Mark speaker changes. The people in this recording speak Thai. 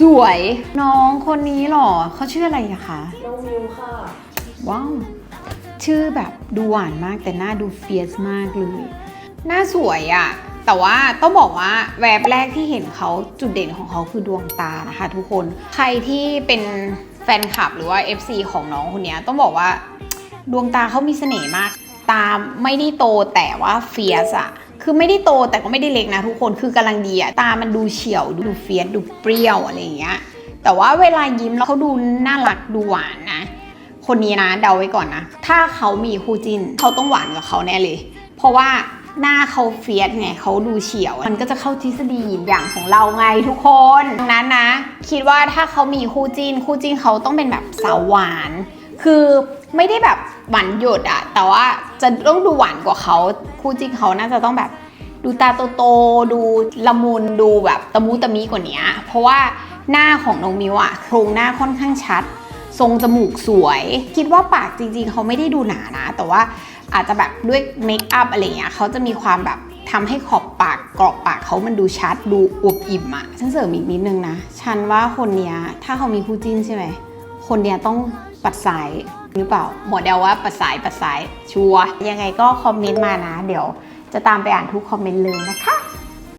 Speaker 1: สวยน้องคนนี้เหรอเขาชื่ออะไรอะคะ
Speaker 2: น้องมิวค่ะ
Speaker 1: ว้าว ชื่อแบบดูหวานมากแต่หน้าดูเฟียสมากเลย หน้าสวยอะแต่ว่าต้องบอกว่าแวบแรกที่เห็นเขาจุดเด่นของเขาคือดวงตานะคะทุกคนใครที่เป็นแฟนคลับหรือว่า FC ของน้องคนเนี้ยต้องบอกว่าดวงตาเขามีเสน่ห์มาก ตาไม่ได้โตแต่ว่าเฟียสอะคือไม่ได้โตแต่ก็ไม่ได้เล็กนะทุกคนคือกำลังดีอะตามันดูเฉียวดูเฟียสดูเปรี้ยวอะไรอย่างเงี้ยแต่ว่าเวลายิ้มแล้วเขาดูน่ารักดูหวานนะ คนนี้นะเดาไว้ก่อนนะ ถ้าเขามีคู่จินเขาต้องหวานกับเขาแน่เลย เพราะว่าหน้าเขาเฟียสไงเขาดูเฉียว มันก็จะเข้าทฤษฎีอย่างของเราไงทุกคนดังนั้นนะ คิดว่าถ้าเขามีคู่จินคู่จินเขาต้องเป็นแบบสาวหวาน คือไม่ได้แบบ หวานหยดอะแต่ว่าจะต้องดูหวานกว่าเขาคู่จิ้นเขาน่าจะต้องแบบ ดูตาโตๆดูละมุนดูแบบตะมุตะมิกว่านี้เพราะว่าหน้าของน้องมิวอะโครงหน้าค่อนข้างชัด ทรงจมูกสวย คิดว่าปากจริง ๆ เขาไม่ได้ดูหนานะ แต่ว่าอาจจะแบบด้วยเมคอัพอะไรเงี้ยเขาจะมีความแบบทำให้ขอบปากกรอบปากเขามันดูชัดดูอวบอิ่มอะฉันเสริมอีกนิดนึงนะ ฉันว่าคนเนี้ยถ้าเขามีคู่จิ้นใช่ไหมคนเนี้ยต้องปัดสาย หรือเปล่า หมอเดาว่าประสายประสายชัวยังไงก็คอมเมนต์มานะ เดี๋ยวจะตามไปอ่านทุกคอมเมนต์เลยนะคะ